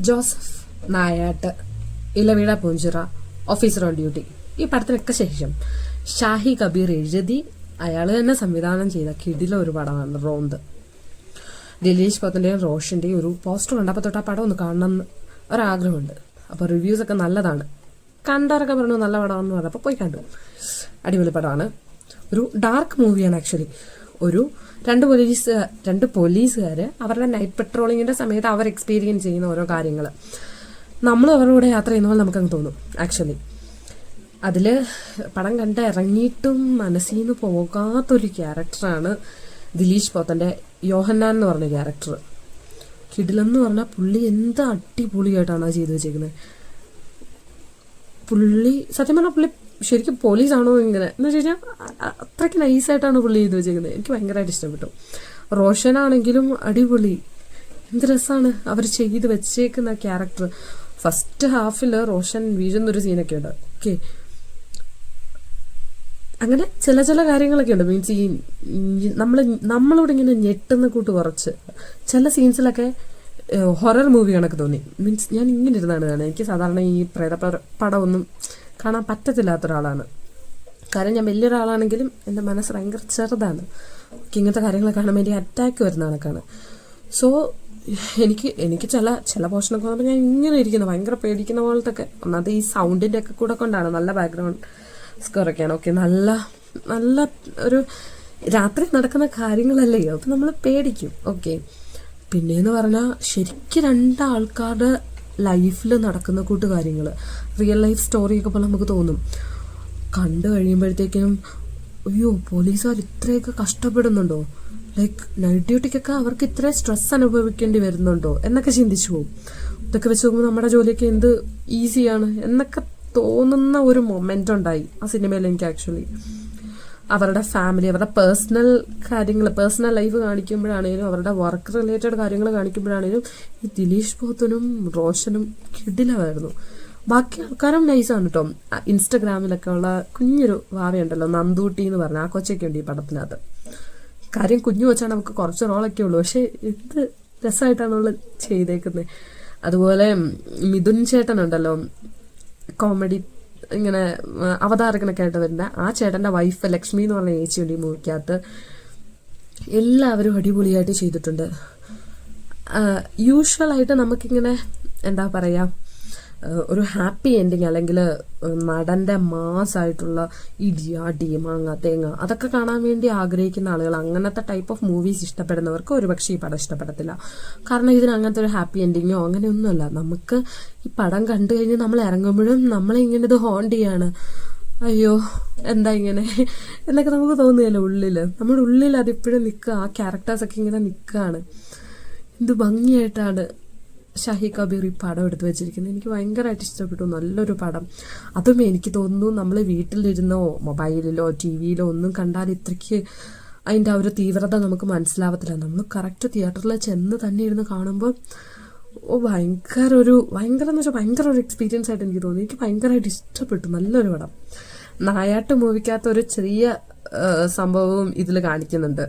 Joseph Nayattu Elaveezha Poonchira officer on duty ഈ പടത്തിനൊക്കെ ശേഷം ഷാഹി കബീർ എഴുതി അയാൾ തന്നെ സംവിധാനം ചെയ്ത കിടില ഒരു പടമാണ് റോന്ത്. ദിലീഷ് പത്തിന്റെയും റോഷന്റെയും ഒരു പോസ്റ്റർ കണ്ടപ്പോൾ തൊട്ട് ആ പടം ഒന്ന് കാണണം ഒരാഗ്രഹമുണ്ട്. അപ്പോൾ റിവ്യൂസ് ഒക്കെ നല്ലതാണ്. കണ്ടവരൊക്കെ പറഞ്ഞു നല്ല പടമാണെന്ന് പറഞ്ഞപ്പോൾ പോയി കണ്ടു. അടിപൊളി പടമാണ്. ഒരു ഡാർക്ക് മൂവിയാണ് ആക്ച്വലി ഒരു രണ്ട് പോലീസ് രണ്ട് പോലീസുകാർ അവരുടെ നൈറ്റ് പെട്രോളിങ്ങിന്റെ സമയത്ത് അവർ എക്സ്പീരിയൻസ് ചെയ്യുന്ന ഓരോ കാര്യങ്ങൾ നമ്മൾ അവരുടെ കൂടെ യാത്ര ചെയ്യുന്ന പോലെ നമുക്കങ്ങ് തോന്നും ആക്ച്വലി അതിൽ പടം കണ്ട് ഇറങ്ങിയിട്ടും മനസ്സിൽ നിന്ന് പോകാത്തൊരു ക്യാരക്ടറാണ് ദിലീഷ് പോത്തന്റെ യോഹന്നാൻ എന്ന് പറഞ്ഞ ക്യാരക്ടർ കിടിലെന്ന് പറഞ്ഞാൽ പുള്ളി എന്ത് അടിപൊളിയായിട്ടാണ് ചെയ്തു വെച്ചേക്കുന്നത് പുള്ളി സത്യം പറഞ്ഞാൽ പുള്ളി ശരിക്കും പോലീസാണോ ഇങ്ങനെ? എന്ന് വെച്ച് കഴിഞ്ഞാൽ അത്രയ്ക്ക് നൈസായിട്ടാണ് പുള്ളി ചെയ്തു വെച്ചേക്കുന്നത് എനിക്ക് ഭയങ്കരമായിട്ട് ഇഷ്ടപ്പെട്ടു. റോഷനാണെങ്കിലും അടിപൊളി. എന്ത് രസമാണ് അവർ ചെയ്ത് വെച്ചേക്കുന്ന ക്യാരക്ടർ ഫസ്റ്റ് ഹാഫിൽ റോഷൻ വീഴുന്നൊരു സീനൊക്കെ ഉണ്ട് ഓക്കെ അങ്ങനെ ചില ചില കാര്യങ്ങളൊക്കെ ഉണ്ട്. മീൻസ് ഈ നമ്മൾ നമ്മളോട് ഇങ്ങനെ ഞെട്ടുന്ന കൂട്ട് കുറച്ച്. ചില സീൻസിലൊക്കെ ഹൊറർ മൂവി കണക്ക് തോന്നി. മീൻസ് ഞാൻ ഇങ്ങനെ ഇരുന്നാണ് കാണുന്നത് എനിക്ക് സാധാരണ ഈ പ്രേത പട- പടമൊന്നും കാണാൻ പറ്റത്തില്ലാത്ത ഒരാളാണ്. കാരണം ഞാൻ വലിയൊരാളാണെങ്കിലും എന്റെ മനസ്സ് ഭയങ്കര ചെറുതാണ്. എനിക്ക് ഇങ്ങനത്തെ കാര്യങ്ങൾ കാണുമ്പോൾ എനിക്ക് അറ്റാക്ക് വരുന്ന കണക്കാണ്. സോ എനിക്ക് എനിക്ക് ചില ചില പോർഷനൊക്കെ വന്നപ്പോൾ ഞാൻ ഇങ്ങനെ ഇരിക്കുന്നു. ഭയങ്കര പേടിക്കുന്ന പോലത്തെ ഒക്കെ ഒന്നാമത് ഈ സൗണ്ടിന്റെ ഒക്കെ കൂടെ കൊണ്ടാണ് നല്ല ബാക്ക്ഗ്രൗണ്ട് സ്കോറൊക്കെയാണ് ഓക്കെ നല്ല നല്ല ഒരു രാത്രി നടക്കുന്ന കാര്യങ്ങളല്ലേ? അപ്പം നമ്മൾ പേടിക്കും. ഓക്കെ. പിന്നെയെന്ന് പറഞ്ഞാൽ ശരിക്കും രണ്ടാൾക്കാരുടെ ലൈഫിൽ നടക്കുന്ന കൂട്ട് കാര്യങ്ങൾ റിയൽ ലൈഫ് സ്റ്റോറിയൊക്കെ പോലെ നമുക്ക് തോന്നും. കണ്ടു കഴിയുമ്പോഴത്തേക്കും അയ്യോ പോലീസുകാർ ഇത്രയൊക്കെ കഷ്ടപ്പെടുന്നുണ്ടോ? ലൈക്ക് നൈറ്റ് ഡ്യൂട്ടിക്കൊക്കെ അവർക്ക് ഇത്ര സ്ട്രെസ് അനുഭവിക്കേണ്ടി വരുന്നുണ്ടോ? എന്നൊക്കെ ചിന്തിച്ചു പോകും ഇതൊക്കെ വെച്ച് നോക്കുമ്പോൾ നമ്മുടെ ജോലിയൊക്കെ എന്ത് ഈസിയാണ് എന്നൊക്കെ തോന്നുന്ന ഒരു മൊമെന്റ് ഉണ്ടായി ആ സിനിമയിൽ എനിക്ക് ആക്ച്വലി അവരുടെ ഫാമിലി അവരുടെ പേഴ്സണൽ കാര്യങ്ങൾ പേഴ്സണൽ ലൈഫ് കാണിക്കുമ്പോഴാണേലും അവരുടെ വർക്ക് റിലേറ്റഡ് കാര്യങ്ങൾ കാണിക്കുമ്പോഴാണേലും ഈ ദിലീഷ് പോത്തനും റോഷനും കിടിലമായിരുന്നു. ബാക്കി ആൾക്കാരും നൈസാണ് കേട്ടോ ഇൻസ്റ്റഗ്രാമിലൊക്കെ ഉള്ള കുഞ്ഞൊരു വാവയുണ്ടല്ലോ നന്ദൂട്ടി എന്ന് പറഞ്ഞ ആ കൊച്ചൊക്കെ ഉണ്ട് ഈ പടത്തിനകത്ത്. കാര്യം കുഞ്ഞു വെച്ചാണ് നമുക്ക് കുറച്ച് റോളൊക്കെ ഉള്ളൂ. പക്ഷെ എന്ത് രസമായിട്ടാണ് അവൾ ചെയ്തേക്കുന്നത് അതുപോലെ മിഥുൻ ചേട്ടനുണ്ടല്ലോ കോമഡി ഇങ്ങനെ അവതാരകനൊക്കെ ആയിട്ട് വരുന്ന ആ ചേട്ടന്റെ വൈഫ് ലക്ഷ്മി എന്ന് പറഞ്ഞ ചേച്ചിയുണ്ട് ഈ മൂവിക്കകത്ത് എല്ലാവരും അടിപൊളിയായിട്ട് ചെയ്തിട്ടുണ്ട്. യൂഷ്വലായിട്ട് നമുക്കിങ്ങനെ എന്താ പറയാ ആ, ഒരു ഹാപ്പി എൻഡിങ് അല്ലെങ്കിൽ നടന്റെ മാസായിട്ടുള്ള ഇടി അടി മാങ്ങ തേങ്ങ അതൊക്കെ കാണാൻ വേണ്ടി ആഗ്രഹിക്കുന്ന ആളുകൾ അങ്ങനത്തെ ടൈപ്പ് ഓഫ് മൂവീസ് ഇഷ്ടപ്പെടുന്നവർക്ക് ഒരുപക്ഷെ ഈ പടം ഇഷ്ടപ്പെടത്തില്ല. കാരണം ഇതിന് അങ്ങനത്തെ ഒരു ഹാപ്പി എൻഡിങ്ങോ അങ്ങനെയൊന്നുമല്ല. നമുക്ക് ഈ പടം കണ്ടു കഴിഞ്ഞ് നമ്മൾ ഇറങ്ങുമ്പോഴും നമ്മളെ ഇങ്ങനെ ഇത് ഹോണ്ട് ചെയ്യാണ്. അയ്യോ എന്താ ഇങ്ങനെ? എന്നൊക്കെ നമുക്ക് തോന്നുകയല്ലോ ഉള്ളിൽ. നമ്മുടെ ഉള്ളിൽ അതിപ്പോഴും നിൽക്കുക ആ ക്യാരക്ടേഴ്സൊക്കെ ഇങ്ങനെ നിൽക്കുകയാണ്. എന്ത് ഭംഗിയായിട്ടാണ് ഷാഹി കബീർ ഈ പടം എടുത്തു വെച്ചിരിക്കുന്നത്. എനിക്ക് ഭയങ്കരമായിട്ട് ഇഷ്ടപ്പെട്ടു. നല്ലൊരു പടം. അതും എനിക്ക് തോന്നുന്നു നമ്മൾ വീട്ടിലിരുന്നോ മൊബൈലിലോ ടി വിയിലോ ഒന്നും കണ്ടാൽ ഇത്രയ്ക്ക് അതിന്റെ ആ ഒരു തീവ്രത നമുക്ക് മനസ്സിലാവത്തില്ല. നമ്മൾ കറക്റ്റ് തിയേറ്ററിൽ ചെന്ന് തന്നെ ഇരുന്ന് കാണുമ്പോൾ ഓ ഭയങ്കര ഒരു ഭയങ്കര എന്ന് വെച്ചാൽ ഭയങ്കര ഒരു എക്സ്പീരിയൻസ് ആയിട്ട് എനിക്ക് തോന്നി. എനിക്ക് ഭയങ്കരമായിട്ട് ഇഷ്ടപ്പെട്ടു. നല്ലൊരു പടം. നായാട്ട് മൂവിക്കകത്ത് ഒരു ചെറിയ സംഭവവും ഇതിൽ കാണിക്കുന്നുണ്ട്.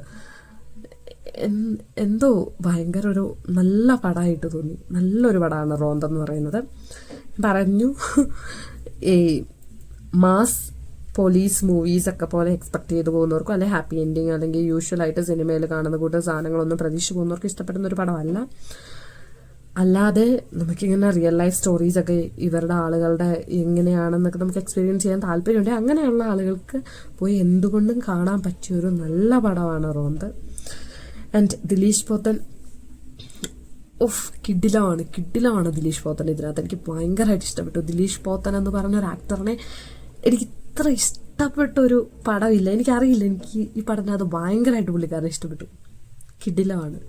എന്തോ ഭയങ്കര ഒരു നല്ല പടമായിട്ട് തോന്നി. നല്ലൊരു പടമാണ് റോന്ത എന്ന് പറയുന്നത്. പറഞ്ഞു ഈ മാസ് പോലീസ് മൂവീസ് ഒക്കെ പോലെ എക്സ്പെക്ട് ചെയ്ത് പോകുന്നവർക്കും അല്ലെങ്കിൽ ഹാപ്പി എൻഡിങ് അല്ലെങ്കിൽ യൂഷ്വൽ ആയിട്ട് സിനിമയിൽ കാണുന്ന കൂട്ടം സാധനങ്ങളൊന്നും പ്രതീക്ഷിച്ച് പോകുന്നവർക്ക് ഇഷ്ടപ്പെടുന്ന ഒരു പടമല്ല. അല്ലാതെ നമുക്കിങ്ങനെ റിയൽ ലൈഫ് സ്റ്റോറീസ് ഒക്കെ ഇവരുടെ ആളുകളുടെ എങ്ങനെയാണെന്നൊക്കെ നമുക്ക് എക്സ്പീരിയൻസ് ചെയ്യാൻ താല്പര്യമുണ്ട് അങ്ങനെയുള്ള ആളുകൾക്ക് പോയി എന്തുകൊണ്ടും കാണാൻ പറ്റിയ ഒരു നല്ല പടമാണ് റോന്ത്. ആൻഡ് ദിലീഷ് പോത്തൻ ഓഫ് കിഡിലാണ് കിഡിലാണ് ദിലീഷ് പോത്തൻ ഇതിനകത്ത്. എനിക്ക് ഭയങ്കരമായിട്ട് ഇഷ്ടപ്പെട്ടു. ദിലീഷ് പോത്തൻ എന്ന് പറഞ്ഞ ഒരു ആക്ടറിനെ എനിക്ക് ഇത്ര ഇഷ്ടപ്പെട്ട ഒരു പടമില്ല. എനിക്കറിയില്ല. എനിക്ക് ഈ പടത്തിനകത്ത് ഭയങ്കരമായിട്ട് പുള്ളിക്കാരനെ ഇഷ്ടപ്പെട്ടു. കിഡിലാണ്.